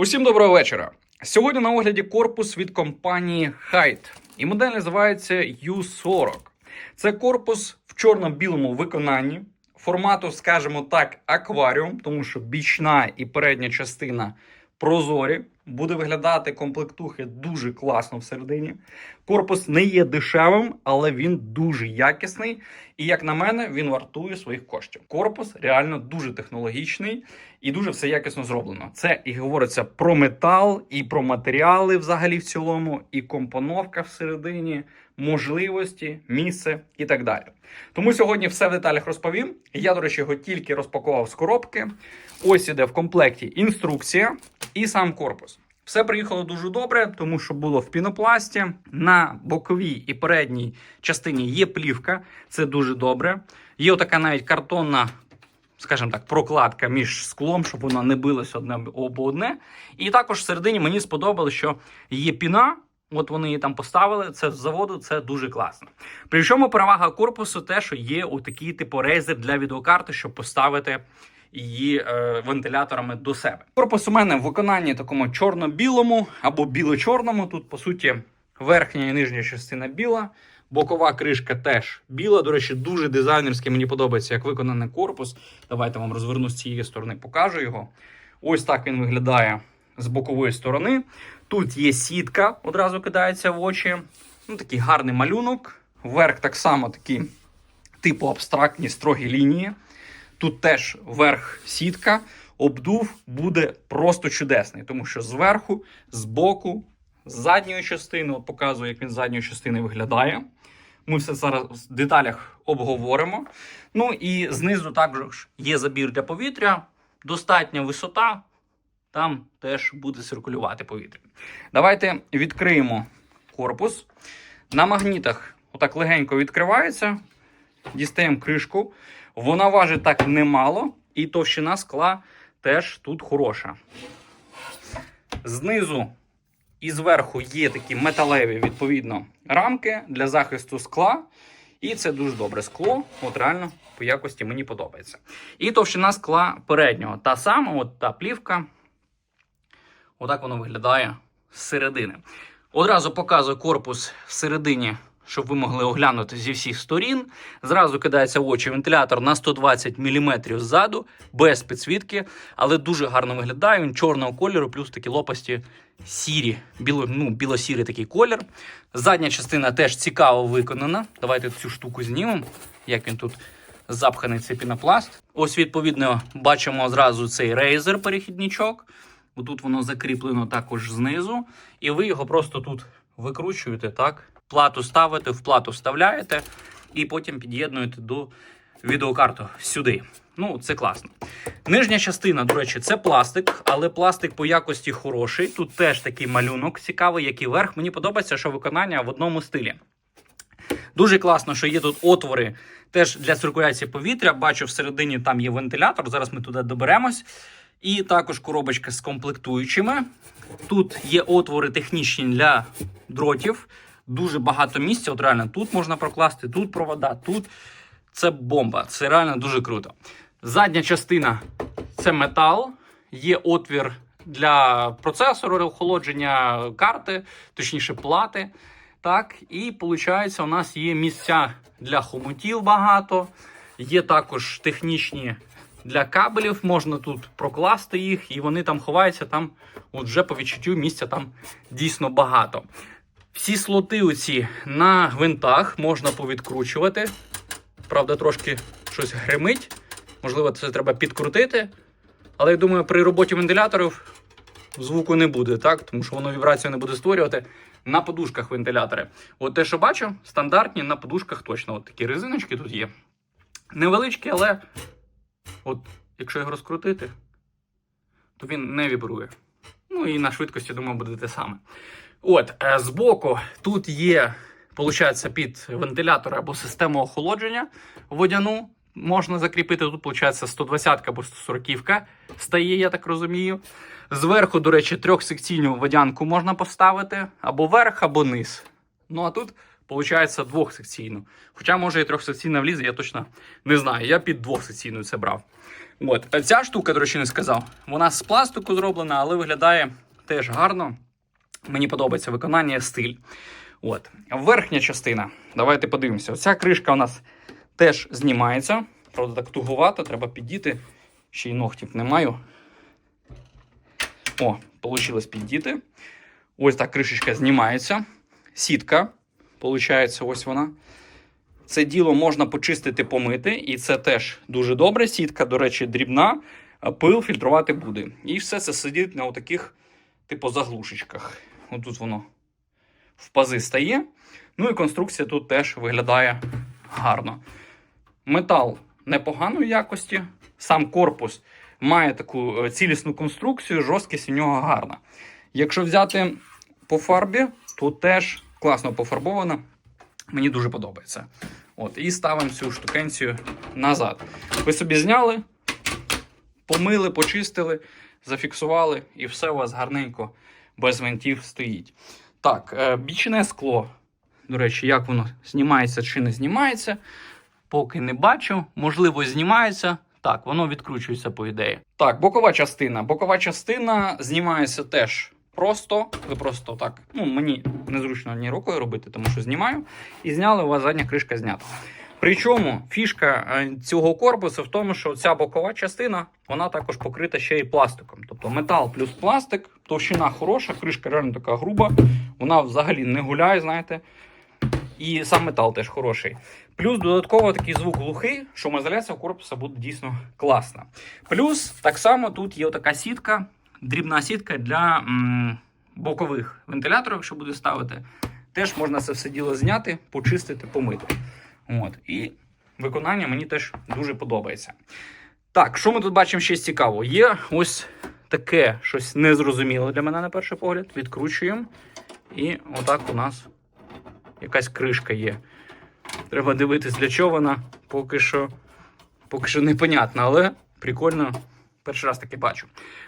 Усім доброго вечора. Сьогодні на огляді корпус від компанії Height. І модель називається U40. Це корпус в чорно-білому виконанні, формату, скажімо так, акваріум, тому що бічна і передня частина прозорі. Буде виглядати комплектухи дуже класно всередині. Корпус не є дешевим, але він дуже якісний. І як на мене, він вартує своїх коштів. Корпус реально дуже технологічний і дуже все якісно зроблено. Це і говориться про метал, і про матеріали взагалі в цілому, і компоновка всередині, можливості, місце і так далі. Тому сьогодні все в деталях розповім. Я, до речі, його тільки розпакував з коробки. Ось іде в комплекті інструкція і сам корпус. Все приїхало дуже добре, тому що було в пінопласті. На боковій і передній частині є плівка, це дуже добре. Є отака навіть картонна, скажімо так, прокладка між склом, щоб воно не билося одне об одне. І також всередині мені сподобалось, що є піна. От вони її там поставили. Це з заводу, це дуже класно. Причому перевага корпусу те, що є отакий типу рейзер для відеокарти, щоб поставити її е, вентиляторами до себе. Корпус у мене в виконанні такому чорно-білому або біло-чорному. Тут, по суті, верхня і нижня частина біла. Бокова кришка теж біла. До речі, дуже дизайнерський. Мені подобається, як виконаний корпус. Давайте вам розверну з цієї сторони, покажу його. Ось так він виглядає з бокової сторони. Тут є сітка, одразу кидається в очі. Ну, Такий гарний малюнок. Верх так само такий, типу абстрактні строгі лінії. Тут теж верх сітка, обдув буде просто чудесний, тому що зверху, збоку, з задньої частини, от показую, як він з задньої частини виглядає. Ми все зараз в деталях обговоримо. Ну і знизу також є забір для повітря, достатня висота, там теж буде циркулювати повітря. Давайте відкриємо корпус. На магнітах отак легенько відкривається. Дістаємо кришку. Вона важить так немало, і товщина скла теж тут хороша. Знизу і зверху є такі металеві, відповідно, рамки для захисту скла. І це дуже добре скло. От реально по якості мені подобається. І товщина скла переднього. Та сама, от та плівка. Отак воно виглядає зсередини. Одразу показую корпус всередині, щоб ви могли оглянути зі всіх сторін. Зразу кидається в очі вентилятор на 120 мм ззаду, без підсвітки, але дуже гарно виглядає. Він чорного кольору, плюс такі лопасті сірі, біло, ну, біло-сірий такий колір. Задня частина теж цікаво виконана. Давайте цю штуку знімемо, як він тут запханий цей пінопласт. Ось, відповідно, бачимо зразу цей рейзер перехідничок. Тут воно закріплено також знизу, і ви його просто тут викручуєте, так? Плату ставите, в плату вставляєте, і потім під'єднуєте до відеокарту сюди. Ну, це класно. Нижня частина, до речі, це пластик, але пластик по якості хороший. Тут теж такий малюнок цікавий, як і верх. Мені подобається, що виконання в одному стилі. Дуже класно, що є тут отвори теж для циркуляції повітря. Бачу, всередині там є вентилятор. Зараз ми туди доберемось. І також коробочка з комплектуючими. Тут є отвори технічні для дротів. Дуже багато місця. От реально тут можна прокласти, тут провода, тут це бомба. Це реально дуже круто. Задня частина це метал, є отвір для процесору охолодження карти, точніше плати. Так, і виходить, у нас є місця для хомутів багато, є також технічні для кабелів, можна тут прокласти їх, і вони там ховаються. Там, от вже по відчуттю місця там дійсно багато. Всі слоти оці на гвинтах можна повідкручувати. Правда, трошки щось гримить. Можливо, це треба підкрутити. Але я думаю, при роботі вентиляторів звуку не буде, так? Тому що воно вібрацію не буде створювати на подушках вентилятори. От те, що бачу, стандартні на подушках точно. От такі резиночки тут є. Невеличкі, але от якщо його розкрутити, то він не вібрує. Ну і на швидкості, думаю, буде те саме. От, е, збоку тут є, виходить, під вентилятор або систему охолодження водяну. Можна закріпити тут, виходить, 120 або 140 стає, я так розумію. Зверху, до речі, трьохсекційну водянку можна поставити або верх, або низ. Ну а тут, виходить, двохсекційну. Хоча, може, і трьохсекційна влізе, я точно не знаю. Я під двохсекційну це брав. От. Ця штука, до речі, не сказав. Вона з пластику зроблена, але виглядає теж гарно. Мені подобається виконання стиль. От. Верхня частина. Давайте подивимося. Оця кришка у нас теж знімається. Правда, так туговато, треба піддіти. Ще й ногтів не маю. О, вийшло піддіти. Ось так кришечка знімається. Сітка. Получається, ось вона. Це діло можна почистити, помити, і це теж дуже добре. Сітка, до речі, дрібна, пил фільтрувати буде. І все це сидить на таких, типу, заглушечках. Отут воно в пази стає. Ну і конструкція тут теж виглядає гарно. Метал непоганої якості. Сам корпус має таку е, цілісну конструкцію, жорсткість у нього гарна. Якщо взяти по фарбі, то теж класно пофарбовано. Мені дуже подобається. От, і ставимо цю штукенцію назад. Ви собі зняли, помили, почистили, зафіксували, і все у вас гарненько без винтів стоїть. Так, е, бічне скло. До речі, як воно знімається чи не знімається, поки не бачу. Можливо, знімається. Так, воно відкручується по ідеї. Так, бокова частина. Бокова частина знімається теж просто. Ви просто так. Ну, мені незручно ні рукою робити, тому що знімаю. І зняли, у вас задня кришка знята. Причому фішка е, цього корпусу в тому, що ця бокова частина вона також покрита ще й пластиком. Тобто метал плюс пластик, товщина хороша, кришка реально така груба, вона взагалі не гуляє, знаєте. І сам метал теж хороший. Плюс додатково такий звук глухий, шумоізоляція корпуса буде дійсно класна. Плюс так само тут є така сітка, дрібна сітка для м, бокових вентиляторів, якщо буде ставити. Теж можна це все діло зняти, почистити, помити. От. І виконання мені теж дуже подобається. Так, що ми тут бачимо ще цікаво? Є ось таке щось незрозуміле для мене на перший погляд. Відкручуємо. І отак у нас якась кришка є. Треба дивитись, для чого вона поки що, поки що непонятно, але прикольно. Перший раз таке бачу.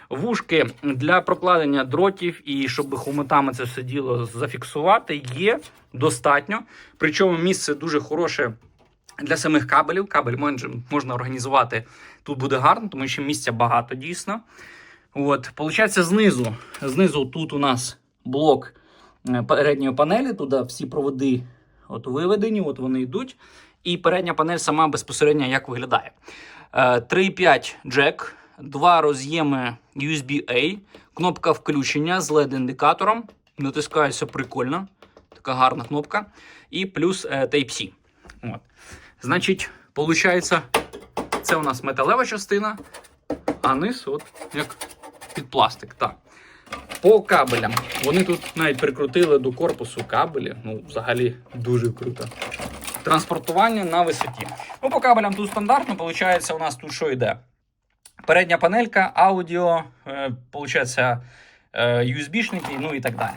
Вушки для прокладення дротів і щоб хомутами це все діло зафіксувати, є достатньо. Причому місце дуже хороше для самих кабелів. Кабель можна організувати тут буде гарно, тому що місця багато дійсно. От, Получається, знизу. Знизу тут у нас блок е, передньої панелі, туди всі проводи от виведені, от вони йдуть. І передня панель сама безпосередньо як виглядає. Е, 3,5 джек, два роз'єми USB-A, кнопка включення з LED-індикатором. Натискається прикольно. Така гарна кнопка. І плюс е, Type-C. От. Значить, виходить, це у нас металева частина, а низ от як під пластик. Так. По кабелям. Вони тут навіть прикрутили до корпусу кабелі. Ну, взагалі дуже круто. Транспортування на висоті. Ну, по кабелям тут стандартно, виходить, у нас тут що йде? Передня панелька, аудіо, е, получається, е, USB-шники, ну і так далі.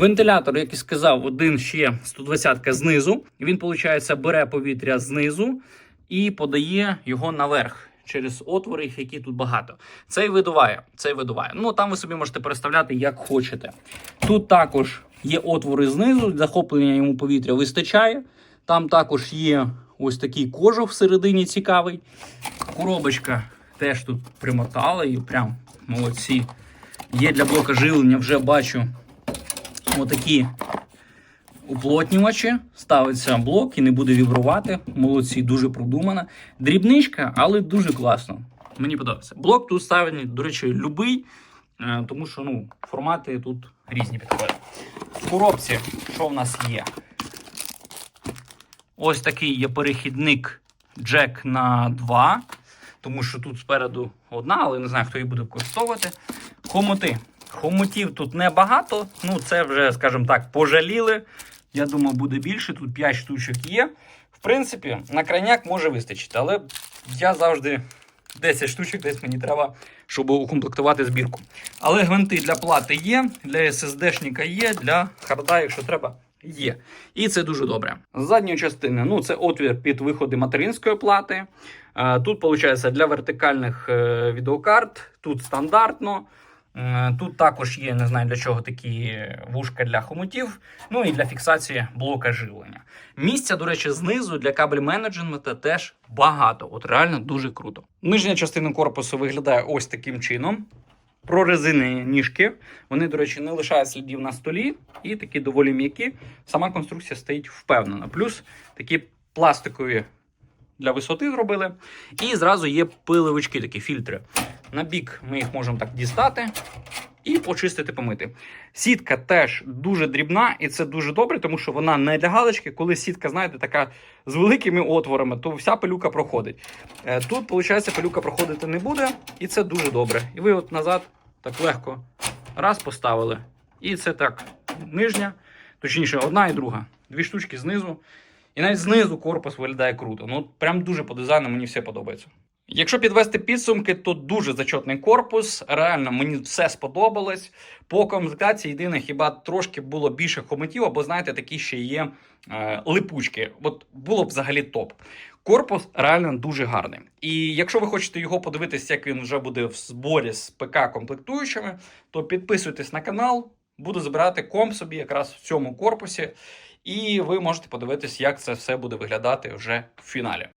Вентилятор, як і сказав, один ще 120 знизу. Він, виходить, бере повітря знизу і подає його наверх через отвори, які тут багато. Цей видуває. Цей видуває. Ну там ви собі можете переставляти як хочете. Тут також є отвори знизу, захоплення йому повітря вистачає. Там також є ось такий кожух всередині цікавий. Коробочка теж тут примотала і прям молодці. Є для блока живлення, вже бачу отакі уплотнювачі. Ставиться блок і не буде вібрувати. Молодці, дуже продумана. Дрібничка, але дуже класно. Мені подобається. Блок тут ставлений, до речі, любий, е, тому що ну, формати тут різні підходять. В коробці, що в нас є? Ось такий є перехідник джек на 2, тому що тут спереду одна, але не знаю, хто її буде використовувати. Хомути. Хомутів тут небагато, ну це вже, скажімо так, пожаліли. Я думаю, буде більше. Тут 5 штучок є. В принципі, на крайняк може вистачити, але я завжди 10 штучок десь мені треба, щоб укомплектувати збірку. Але гвинти для плати є, для SSD-шника є, для харда, якщо треба, є. І це дуже добре. З задньої частини ну, це отвір під виходи материнської плати. Е, Тут, виходить, для вертикальних е, відеокарт, тут стандартно. Тут також є, не знаю для чого такі вушка для хомутів, ну і для фіксації блока живлення. Місця, до речі, знизу для кабель менеджменту теж багато. От реально дуже круто. Нижня частина корпусу виглядає ось таким чином. Прорезинені ніжки. Вони, до речі, не лишають слідів на столі і такі доволі м'які. Сама конструкція стоїть впевнена. Плюс такі пластикові для висоти зробили. І зразу є пиливички, такі фільтри. На бік ми їх можемо так дістати і почистити, помити. Сітка теж дуже дрібна, і це дуже добре, тому що вона не для галочки. Коли сітка, знаєте, така з великими отворами, то вся пилюка проходить. Е, Тут, виходить, пилюка проходити не буде, і це дуже добре. І ви от назад так легко раз поставили. І це так, нижня, точніше, одна і друга. Дві штучки знизу. І навіть знизу корпус виглядає круто. Ну, прям дуже по дизайну мені все подобається. Якщо підвести підсумки, то дуже зачетний корпус. Реально мені все сподобалось. По комплектації єдине, хіба трошки було більше хомутів, або знаєте, такі ще є е, липучки. От було б взагалі топ. Корпус реально дуже гарний. І якщо ви хочете його подивитися, як він вже буде в зборі з ПК комплектуючими, то підписуйтесь на канал. Буду збирати комп собі якраз в цьому корпусі, і ви можете подивитись, як це все буде виглядати вже в фіналі.